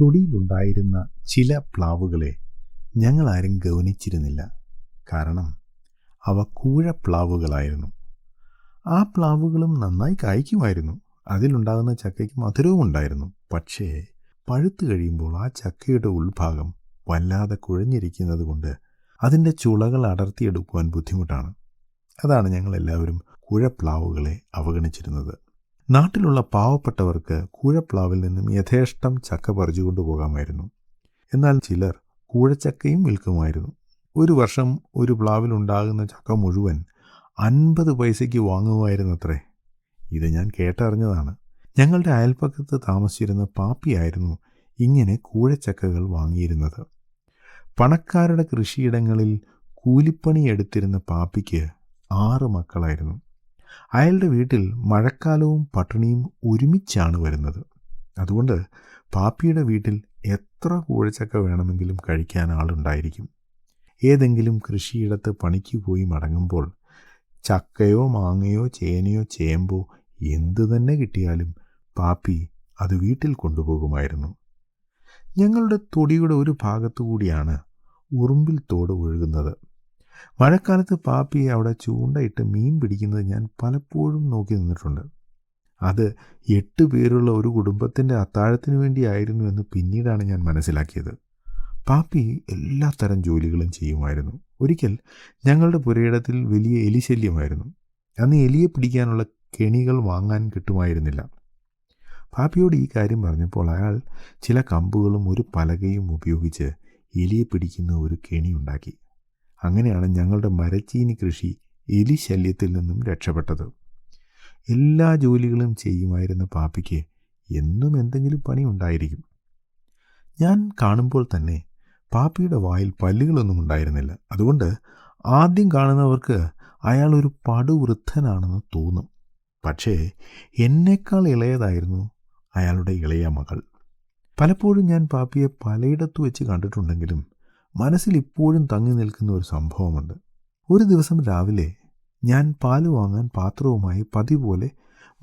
തൊടിയിലുണ്ടായിരുന്ന ചില പ്ലാവുകളെ ഞങ്ങളാരും ഗൗനിച്ചിരുന്നില്ല. കാരണം അവ കൂഴപ്ലാവുകളായിരുന്നു. ആ പ്ലാവുകളും നന്നായി കായ്ക്കുമായിരുന്നു. അതിലുണ്ടാകുന്ന ചക്കയ്ക്ക് മധുരവും ഉണ്ടായിരുന്നു. പക്ഷേ പഴുത്തു കഴിയുമ്പോൾ ആ ചക്കയുടെ ഉൾഭാഗം വല്ലാതെ കുഴഞ്ഞിരിക്കുന്നത് കൊണ്ട് അതിന്റെ ചുളകൾ അടർത്തിയെടുക്കുവാൻ ബുദ്ധിമുട്ടാണ്. അതാണ് ഞങ്ങൾ എല്ലാവരും കുഴപ്ലാവുകളെ അവഗണിച്ചിരുന്നത്. നാട്ടിലുള്ള പാവപ്പെട്ടവർക്ക് കൂഴപ്ലാവിൽ നിന്നും യഥേഷ്ടം ചക്ക പറിച്ചു കൊണ്ടുപോകാമായിരുന്നു. എന്നാൽ ചിലർ കൂഴച്ചക്കയും വിൽക്കുമായിരുന്നു. ഒരു വർഷം ഒരു പ്ലാവിലുണ്ടാകുന്ന ചക്ക മുഴുവൻ അൻപത് പൈസയ്ക്ക് വാങ്ങുമായിരുന്നത്രേ. ഇത് ഞാൻ കേട്ടറിഞ്ഞതാണ്. ഞങ്ങളുടെ അയൽപ്പക്കത്ത് താമസിച്ചിരുന്ന പാപ്പിയായിരുന്നു ഇങ്ങനെ കൂഴച്ചക്കകൾ വാങ്ങിയിരുന്നത്. പണക്കാരുടെ കൃഷിയിടങ്ങളിൽ കൂലിപ്പണി എടുത്തിരുന്ന പാപ്പിക്ക് ആറ് മക്കളായിരുന്നു. അയാളുടെ വീട്ടിൽ മഴക്കാലവും പട്ടിണിയും ഒരുമിച്ചാണ് വരുന്നത്. അതുകൊണ്ട് പാപ്പിയുടെ വീട്ടിൽ എത്ര കൂഴച്ചക്ക വേണമെങ്കിലും കഴിക്കാൻ ആളുണ്ടായിരിക്കും. ഏതെങ്കിലും കൃഷിയിടത്ത് പണിക്ക് പോയി മടങ്ങുമ്പോൾ ചക്കയോ മാങ്ങയോ ചേനയോ ചേമ്പോ എന്തു തന്നെ കിട്ടിയാലും പാപ്പി അത് വീട്ടിൽ കൊണ്ടുപോകുമായിരുന്നു. ഞങ്ങളുടെ തൊടിയുടെ ഒരു ഭാഗത്തു കൂടിയാണ് ഉറുമ്പിൽ തോട് ഒഴുകുന്നത്. മഴക്കാലത്ത് പാപ്പിയെ അവിടെ ചൂണ്ടയിട്ട് മീൻ പിടിക്കുന്നത് ഞാൻ പലപ്പോഴും നോക്കി നിന്നിട്ടുണ്ട്. അത് എട്ട് പേരുള്ള ഒരു കുടുംബത്തിന്റെ അത്താഴത്തിന് വേണ്ടിയായിരുന്നു എന്ന് പിന്നീടാണ് ഞാൻ മനസ്സിലാക്കിയത്. പാപ്പി എല്ലാത്തരം ജോലികളും ചെയ്യുമായിരുന്നു. ഒരിക്കൽ ഞങ്ങളുടെ പുരയിടത്തിൽ വലിയ എലിശല്യമായിരുന്നു അന്ന് എലിയെ പിടിക്കാനുള്ള കെണികൾ വാങ്ങാൻ കിട്ടുമായിരുന്നില്ല. പാപ്പിയോട് ഈ കാര്യം പറഞ്ഞപ്പോൾ അയാൾ ചില കമ്പുകളും ഒരു പലകയും ഉപയോഗിച്ച് എലിയെ പിടിക്കുന്ന ഒരു കെണി ഉണ്ടാക്കി. അങ്ങനെയാണ് ഞങ്ങളുടെ മരച്ചീനി കൃഷി എലി ശല്യത്തിൽ നിന്നും രക്ഷപ്പെട്ടത്. എല്ലാ ജോലികളും ചെയ്യുമായിരുന്ന പാപ്പിക്ക് എന്നും എന്തെങ്കിലും പണി ഉണ്ടായിരിക്കും. ഞാൻ കാണുമ്പോൾ തന്നെ പാപ്പിയുടെ വായിൽ പല്ലുകളൊന്നും ഉണ്ടായിരുന്നില്ല. അതുകൊണ്ട് ആദ്യം കാണുന്നവർക്ക് അയാൾ ഒരു പടുവൃദ്ധനാണെന്ന് തോന്നും. പക്ഷേ എന്നേക്കാൾ ഇളയതായിരുന്നു അയാളുടെ ഇളയ മകൾ. പലപ്പോഴും ഞാൻ പാപ്പിയെ പലയിടത്തു വെച്ച് കണ്ടിട്ടുണ്ടെങ്കിലും മനസ്സിൽ ഇപ്പോഴും തങ്ങി നിൽക്കുന്ന ഒരു സംഭവമുണ്ട്. ഒരു ദിവസം രാവിലെ ഞാൻ പാൽ വാങ്ങാൻ പാത്രവുമായി പതിപോലെ പോലെ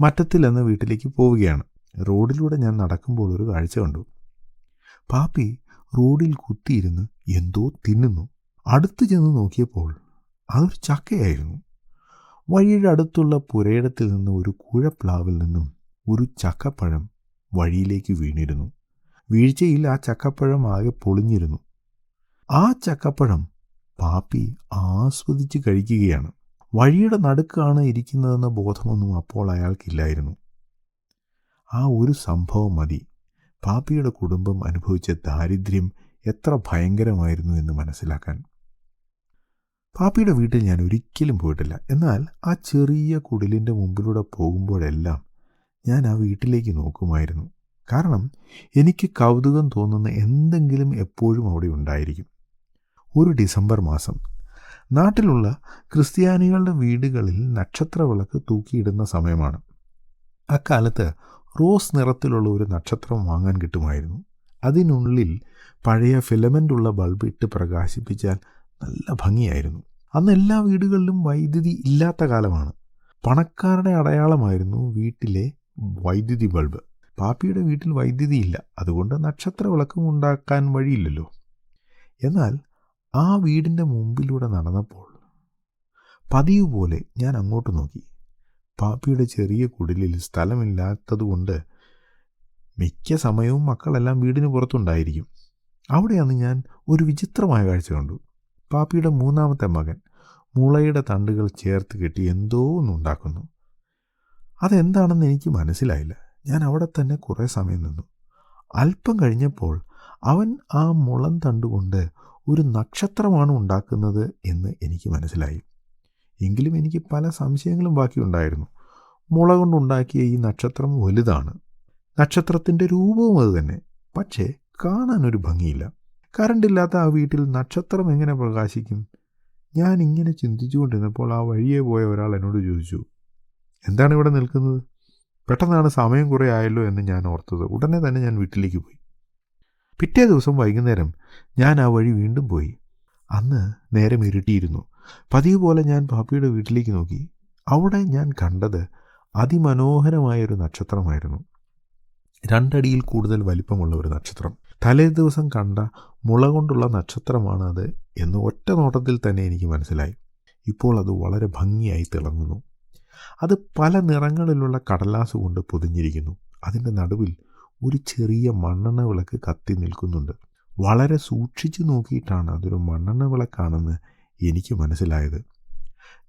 മറ്റത്തിൽ എന്ന വീട്ടിലേക്ക് പോവുകയാണ്. റോഡിലൂടെ ഞാൻ നടക്കുമ്പോൾ ഒരു കാഴ്ച കണ്ടു. പാപ്പി റോഡിൽ കുത്തിയിരുന്ന് എന്തോ തിന്നുന്നു. അടുത്ത് ചെന്ന് നോക്കിയപ്പോൾ അതൊരു ചക്കയായിരുന്നു. വഴിയുടെ അടുത്തുള്ള പുരയിടത്തിൽ നിന്ന് ഒരു കുഴപ്ലാവിൽ നിന്നും ഒരു ചക്കപ്പഴം വഴിയിലേക്ക് വീണിരുന്നു. വീഴ്ചയിൽ ആ ചക്കപ്പഴം ആകെ പൊളിഞ്ഞിരുന്നു. ആ ചക്കപ്പഴം പാപ്പി ആസ്വദിച്ച് കഴിക്കുകയാണ്. വഴിയുടെ നടുക്കാണ് ഇരിക്കുന്നതെന്ന ബോധമൊന്നും അപ്പോൾ അയാൾക്കില്ലായിരുന്നു. ആ ഒരു സംഭവം മതി. പാപ്പിയുടെ കുടുംബം അനുഭവിച്ച ദാരിദ്ര്യം എത്ര ഭയങ്കരമായിരുന്നു എന്ന് മനസ്സിലാക്കാൻ. പാപ്പിയുടെ വീട്ടിൽ ഞാൻ ഒരിക്കലും പോയിട്ടില്ല. എന്നാൽ ആ ചെറിയ കുടിലിന്റെ മുമ്പിലൂടെ പോകുമ്പോഴെല്ലാം ഞാൻ ആ വീട്ടിലേക്ക് നോക്കുമായിരുന്നു. കാരണം എനിക്ക് കൗതുകം തോന്നുന്ന എന്തെങ്കിലും എപ്പോഴും അവിടെ ഉണ്ടായിരിക്കും. ഒരു ഡിസംബർ മാസം. നാട്ടിലുള്ള ക്രിസ്ത്യാനികളുടെ വീടുകളിൽ നക്ഷത്രവിളക്ക് തൂക്കിയിടുന്ന സമയമാണ്. അക്കാലത്ത് റോസ് നിറത്തിലുള്ള ഒരു നക്ഷത്രം വാങ്ങാൻ കിട്ടുമായിരുന്നു. അതിനുള്ളിൽ പഴയ ഫിലമെന്റ് ഉള്ള ബൾബ് ഇട്ട് പ്രകാശിപ്പിച്ചാൽ നല്ല ഭംഗിയായിരുന്നു. അന്ന് എല്ലാ വീടുകളിലും വൈദ്യുതി ഇല്ലാത്ത കാലമാണ്. പണക്കാരുടെ അടയാളമായിരുന്നു വീട്ടിലെ വൈദ്യുതി ബൾബ്. പാപ്പിയുടെ വീട്ടിൽ വൈദ്യുതി ഇല്ല. അതുകൊണ്ട് നക്ഷത്ര വിളക്കും ഉണ്ടാക്കാൻ വഴിയില്ലല്ലോ. എന്നാൽ ആ വീടിന്റെ മുമ്പിലൂടെ നടന്നപ്പോൾ പതിവ് പോലെ ഞാൻ അങ്ങോട്ട് നോക്കി. പാപ്പിയുടെ ചെറിയ കുടിലിൽ സ്ഥലമില്ലാത്തതുകൊണ്ട് മിക്ക സമയവും മക്കളെല്ലാം വീടിന് പുറത്തുണ്ടായിരിക്കും. അവിടെയാണ് ഞാൻ ഒരു വിചിത്രമായ കാഴ്ച കണ്ടു. പാപ്പിയുടെ മൂന്നാമത്തെ മകൻ മുളയുടെ തണ്ടുകൾ ചേർത്ത് കെട്ടി എന്തോ ഒന്നുണ്ടാക്കുന്നു അതെന്താണെന്ന് എനിക്ക് മനസ്സിലായില്ല. ഞാൻ അവിടെ തന്നെ കുറേ സമയം നിന്നു. അല്പം കഴിഞ്ഞപ്പോൾ അവൻ ആ മുളം തണ്ടുകൊണ്ട് ഒരു നക്ഷത്രമാണ് ഉണ്ടാക്കുന്നത് എന്ന് എനിക്ക് മനസ്സിലായി. എങ്കിലും എനിക്ക് പല സംശയങ്ങളും ബാക്കിയുണ്ടായിരുന്നു. മുള കൊണ്ടുണ്ടാക്കിയ ഈ നക്ഷത്രം വലുതാണ്. നക്ഷത്രത്തിന്റെ രൂപവും അത് തന്നെ. പക്ഷേ ഒരു ഭംഗിയില്ല. കറണ്ടില്ലാത്ത ആ വീട്ടിൽ നക്ഷത്രം എങ്ങനെ പ്രകാശിക്കും? ഞാൻ ഇങ്ങനെ ചിന്തിച്ചുകൊണ്ടിരുന്നപ്പോൾ ആ വഴിയെ പോയ ഒരാൾ എന്നോട് ചോദിച്ചു എന്താണ് ഇവിടെ നിൽക്കുന്നത്? പെട്ടെന്നാണ് സമയം കുറേ ആയല്ലോ എന്ന് ഞാൻ ഓർത്തത്. ഉടനെ തന്നെ ഞാൻ വീട്ടിലേക്ക് പോയി. പിറ്റേ ദിവസം വൈകുന്നേരം ഞാൻ ആ വഴി വീണ്ടും പോയി. അന്ന് നേരം ഇരുട്ടിയിരുന്നു. പതിവ് പോലെ ഞാൻ പാപ്പിയുടെ വീട്ടിലേക്ക് നോക്കി. അവിടെ ഞാൻ കണ്ടത് അതിമനോഹരമായൊരു നക്ഷത്രമായിരുന്നു. രണ്ടടിയിൽ കൂടുതൽ വലിപ്പമുള്ള ഒരു നക്ഷത്രം. തലേ ദിവസം കണ്ട മുള കൊണ്ടുള്ള നക്ഷത്രമാണ് അത് എന്ന് ഒറ്റ നോട്ടത്തിൽ തന്നെ എനിക്ക് മനസ്സിലായി. ഇപ്പോൾ അത് വളരെ ഭംഗിയായി തിളങ്ങുന്നു. അത് പല നിറങ്ങളിലുള്ള കടലാസ് കൊണ്ട് പൊതിഞ്ഞിരിക്കുന്നു. അതിന്റെ നടുവിൽ ഒരു ചെറിയ മണ്ണെണ്ണ വിളക്ക് കത്തി നിൽക്കുന്നുണ്ട്. വളരെ സൂക്ഷിച്ചു നോക്കിയിട്ടാണ് അതൊരു മണ്ണെണ്ണ വിളക്കാണെന്ന് എനിക്ക് മനസ്സിലായത്.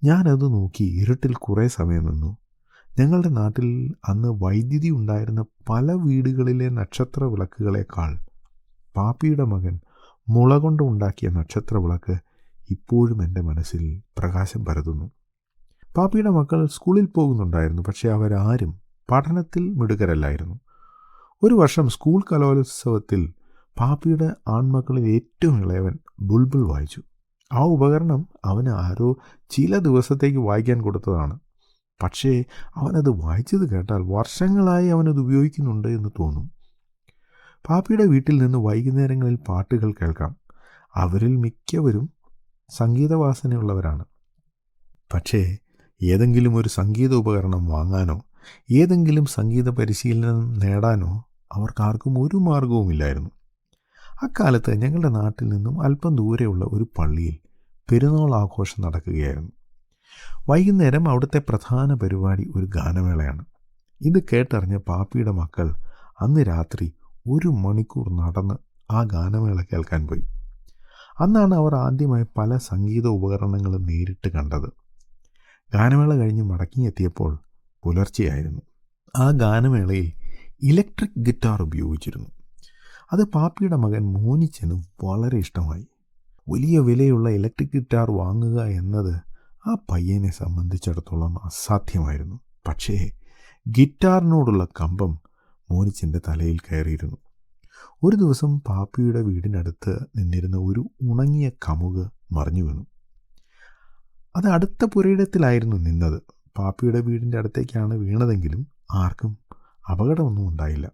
ഞാനത് നോക്കി ഇരുട്ടിൽ കുറേ സമയം നിന്നു. ഞങ്ങളുടെ നാട്ടിൽ അന്ന് വൈദ്യുതി ഉണ്ടായിരുന്ന പല വീടുകളിലെ നക്ഷത്ര വിളക്കുകളേക്കാൾ പാപ്പിയുടെ മകൻ മുള കൊണ്ട് ഉണ്ടാക്കിയ നക്ഷത്ര വിളക്ക് ഇപ്പോഴും എന്റെ മനസ്സിൽ പ്രകാശം പരതുന്നു പാപ്പിയുടെ മക്കൾ സ്കൂളിൽ പോകുന്നുണ്ടായിരുന്നു പക്ഷേ അവരാരും പഠനത്തിൽ മിടുക്കരല്ലായിരുന്നു. ഒരു വർഷം സ്കൂൾ കലോത്സവത്തിൽ പാപ്പിയുടെ ആൺമക്കളിൽ ഏറ്റവും ഇളയവൻ ബുൾബുൾ വായിച്ചു. ആ ഉപകരണം അവന് ആരോ ചില ദിവസത്തേക്ക് വായിക്കാൻ കൊടുത്തതാണ്. പക്ഷേ അവനത് വായിച്ചത് കേട്ടാൽ വർഷങ്ങളായി അവനത് ഉപയോഗിക്കുന്നുണ്ട് എന്ന് തോന്നും. പാപ്പിയുടെ വീട്ടിൽ നിന്ന് വൈകുന്നേരങ്ങളിൽ പാട്ടുകൾ കേൾക്കാം. അവരിൽ മിക്കവരും സംഗീതവാസനയുള്ളവരാണ്. പക്ഷേ ഏതെങ്കിലും ഒരു സംഗീത ഉപകരണം വാങ്ങാനോ ഏതെങ്കിലും സംഗീത പരിശീലനം നേടാനോ അവർക്കാർക്കും ഒരു മാർഗവുമില്ലായിരുന്നു അക്കാലത്ത് ഞങ്ങളുടെ നാട്ടിൽ നിന്നും അല്പം ദൂരെയുള്ള ഒരു പള്ളിയിൽ പെരുന്നാൾ ആഘോഷം നടക്കുകയായിരുന്നു. വൈകുന്നേരം അവിടുത്തെ പ്രധാന പരിപാടി ഒരു ഗാനമേളയാണ്. ഇത് കേട്ടറിഞ്ഞ പാപ്പിയുടെ മക്കൾ അന്ന് രാത്രി ഒരു മണിക്കൂർ നടന്ന് ആ ഗാനമേള കേൾക്കാൻ പോയി. അന്നാണ് അവർ ആദ്യമായി പല സംഗീത ഉപകരണങ്ങളും നേരിട്ട് കണ്ടത്. ഗാനമേള കഴിഞ്ഞ് മടക്കിയെത്തിയപ്പോൾ പുലർച്ചെയായിരുന്നു. ആ ഗാനമേളയിൽ ഇലക്ട്രിക് ഗിറ്റാർ ഉപയോഗിച്ചിരുന്നു. അത് പാപ്പിയുടെ മകൻ മോനിച്ചന് വളരെ ഇഷ്ടമായി. വലിയ വിലയുള്ള ഇലക്ട്രിക് ഗിറ്റാർ വാങ്ങുക എന്നത് ആ പയ്യനെ സംബന്ധിച്ചിടത്തോളം അസാധ്യമായിരുന്നു. പക്ഷേ ഗിറ്റാറിനോടുള്ള കമ്പം മോനിച്ചന്റെ തലയിൽ കയറിയിരുന്നു. ഒരു ദിവസം പാപ്പിയുടെ വീടിനടുത്ത് നിന്നിരുന്ന ഒരു ഉണങ്ങിയ കമുക് മറിഞ്ഞു വീണു. അത് അടുത്ത പുരയിടത്തിലായിരുന്നു നിന്നത്. പാപ്പിയുടെ വീടിന്റെ അടുത്തേക്കാണ് വീണതെങ്കിലും ആർക്കും അപകടമൊന്നും ഉണ്ടായില്ല.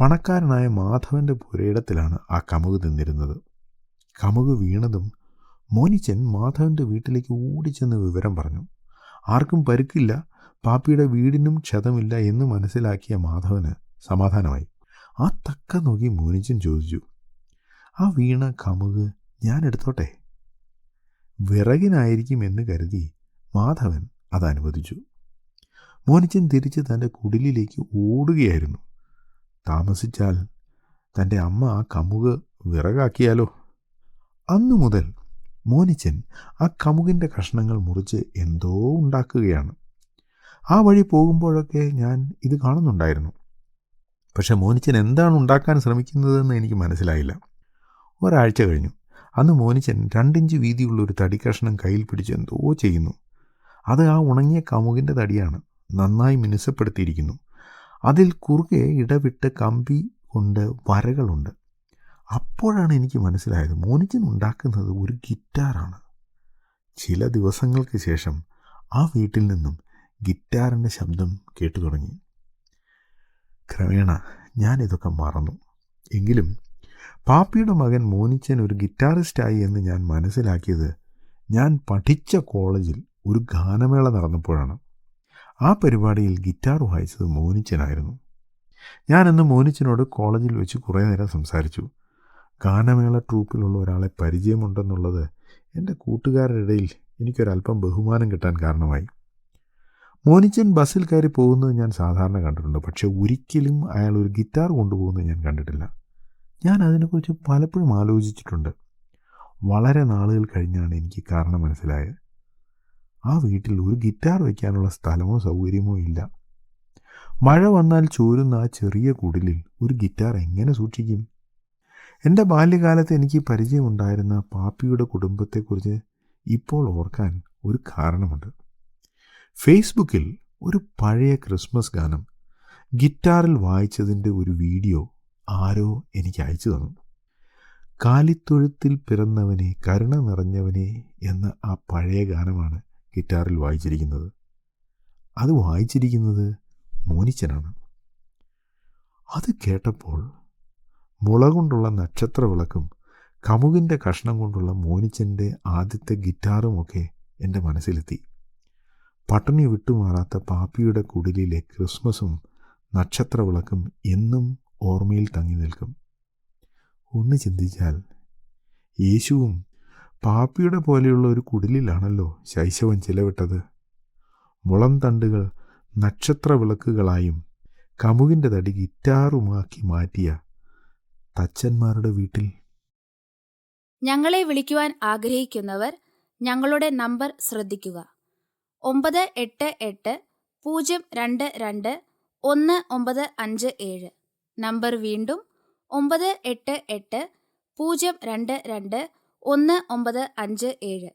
പണക്കാരനായ മാധവന്റെ പുരയിടത്തിലാണ് ആ കമുക് നിന്നിരുന്നത്. കമുക് വീണതും മോനിച്ചൻ മാധവന്റെ വീട്ടിലേക്ക് ഓടിച്ചെന്ന് വിവരം പറഞ്ഞു. ആർക്കും പരുക്കില്ല പാപ്പിയുടെ വീടിനും ക്ഷതമില്ല എന്ന് മനസ്സിലാക്കിയ മാധവന് സമാധാനമായി. ആ തക്ക നോക്കി മോനിച്ചൻ ചോദിച്ചു ആ വീണ കമുക് ഞാൻ എടുത്തോട്ടെ? വിറകിനായിരിക്കും എന്ന് കരുതി മാധവൻ അത് അനുവദിച്ചു. മോനിച്ചൻ തിരിച്ച് തന്റെ കുടിലിലേക്ക് ഓടുകയായിരുന്നു. താമസിച്ചാൽ തന്റെ അമ്മ ആ കമുക് വിറകാക്കിയാലോ? അന്നു മുതൽ മോനിച്ചൻ ആ കമുകിന്റെ കഷ്ണങ്ങൾ മുറിച്ച് എന്തോ ഉണ്ടാക്കുകയാണ്. ആ വഴി പോകുമ്പോഴൊക്കെ ഞാൻ ഇത് കാണുന്നുണ്ടായിരുന്നു. പക്ഷെ മോനിച്ചൻ എന്താണ് ഉണ്ടാക്കാൻ ശ്രമിക്കുന്നതെന്ന് എനിക്ക് മനസ്സിലായില്ല. ഒരാഴ്ച കഴിഞ്ഞു. അന്ന് മോനിച്ചൻ രണ്ടിഞ്ച് വീതിയുള്ള ഒരു തടി കഷ്ണം കയ്യിൽ പിടിച്ച് എന്തോ ചെയ്യുന്നു. അത് ആ ഉണങ്ങിയ കമുകിന്റെ തടിയാണ്. നന്നായി മിനുസപ്പെടുത്തിയിരിക്കുന്നു. അതിൽ കുറുകെ ഇടവിട്ട് കമ്പി കൊണ്ട് വരകളുണ്ട്. അപ്പോഴാണ് എനിക്ക് മനസ്സിലായത് മോനിച്ചൻ ഉണ്ടാക്കുന്നത് ഒരു ഗിറ്റാറാണ്. ചില ദിവസങ്ങൾക്ക് ശേഷം ആ വീട്ടിൽ നിന്നും ഗിറ്റാറിന്റെ ശബ്ദം കേട്ടു തുടങ്ങി. ക്രമേണ ഞാനിതൊക്കെ മറന്നു. എങ്കിലും പാപ്പിയുടെ മകൻ മോനിച്ചൻ ഒരു ഗിറ്റാറിസ്റ്റായി എന്ന് ഞാൻ മനസ്സിലാക്കിയത് ഞാൻ പഠിച്ച കോളേജിൽ ഒരു ഗാനമേള നടന്നപ്പോഴാണ്. ആ പരിപാടിയിൽ ഗിറ്റാർ വായിച്ചത് മോനിച്ചനായിരുന്നു. ഞാനന്ന് മോനിച്ചനോട് കോളേജിൽ വെച്ച് കുറേ നേരം സംസാരിച്ചു. ഗാനമേള ട്രൂപ്പിലുള്ള ഒരാളെ പരിചയമുണ്ടെന്നുള്ളത് എന്റെ കൂട്ടുകാരുടെ ഇടയിൽ എനിക്കൊരല്പം ബഹുമാനം കിട്ടാൻ കാരണമായി. മോനിച്ചൻ ബസ്സിൽ കയറി പോകുന്നത് ഞാൻ സാധാരണ കണ്ടിട്ടുണ്ട് പക്ഷേ ഒരിക്കലും അയാൾ ഒരു ഗിറ്റാർ കൊണ്ടുപോകുന്നത് ഞാൻ കണ്ടിട്ടില്ല. ഞാൻ അതിനെക്കുറിച്ച് പലപ്പോഴും ആലോചിച്ചിട്ടുണ്ട്. വളരെ നാളുകൾ കഴിഞ്ഞാണ് എനിക്ക് കാരണം മനസ്സിലായത്. ആ വീട്ടിൽ ഒരു ഗിറ്റാർ വയ്ക്കാനുള്ള സ്ഥലമോ സൗകര്യമോ ഇല്ല. മഴ വന്നാൽ ചോരുന്ന ആ ചെറിയ കുടിലിൽ ഒരു ഗിറ്റാർ എങ്ങനെ സൂക്ഷിക്കും? എന്റെ ബാല്യകാലത്ത് എനിക്ക് പരിചയമുണ്ടായിരുന്ന പാപ്പിയുടെ കുടുംബത്തെക്കുറിച്ച് ഇപ്പോൾ ഓർക്കാൻ ഒരു കാരണമുണ്ട്. ഫേസ്ബുക്കിൽ ഒരു പഴയ ക്രിസ്മസ് ഗാനം ഗിറ്റാറിൽ വായിച്ചതിന്റെ ഒരു വീഡിയോ ആരോ എനിക്ക് അയച്ചു തന്നു. കാലിത്തൊഴുത്തിൽ പിറന്നവനെ കരുണ നിറഞ്ഞവനെ എന്ന ആ പഴയ ഗാനമാണ് ഗിറ്റാറിൽ വായിച്ചിരിക്കുന്നത്. അത് വായിച്ചിരിക്കുന്നത് മോനിച്ചനാണ്. അത് കേട്ടപ്പോൾ മുള കൊണ്ടുള്ള നക്ഷത്ര വിളക്കും കമുകിന്റെ കഷ്ണം കൊണ്ടുള്ള മോനിച്ചന്റെ ആദ്യത്തെ ഗിറ്റാറുമൊക്കെ എന്റെ മനസ്സിലെത്തി. പട്ടണി വിട്ടുമാറാത്ത പാപ്പിയുടെ കുടിലിലെ ക്രിസ്മസും നക്ഷത്ര വിളക്കും എന്നും ഓർമ്മയിൽ തങ്ങി നിൽക്കും. ഒന്ന് ചിന്തിച്ചാൽ യേശുവും പാപ്പിയുടെ പോലെയുള്ള ഒരു കുടിലിലാണല്ലോ ശൈശവം ചിലവിട്ടത്. മുളം തണ്ടുകൾ നക്ഷത്ര വിളക്കുകളായും കമുകിന്റെ തടി ഗിറ്റാറുമാക്കി മാറ്റിയ തച്ചന്മാരുടെ വീട്ടിൽ. ഞങ്ങളെ വിളിക്കുവാൻ ആഗ്രഹിക്കുന്നവർ ഞങ്ങളുടെ നമ്പർ ശ്രദ്ധിക്കുക. ഒമ്പത് എട്ട് എട്ട് പൂജ്യം രണ്ട് രണ്ട് ഒന്ന് ഒമ്പത് അഞ്ച് ഏഴ്. നമ്പർ വീണ്ടും ഒമ്പത് എട്ട് എട്ട് പൂജ്യം രണ്ട് രണ്ട് ഒന്ന് ഒമ്പത് അഞ്ച് ഏഴ്.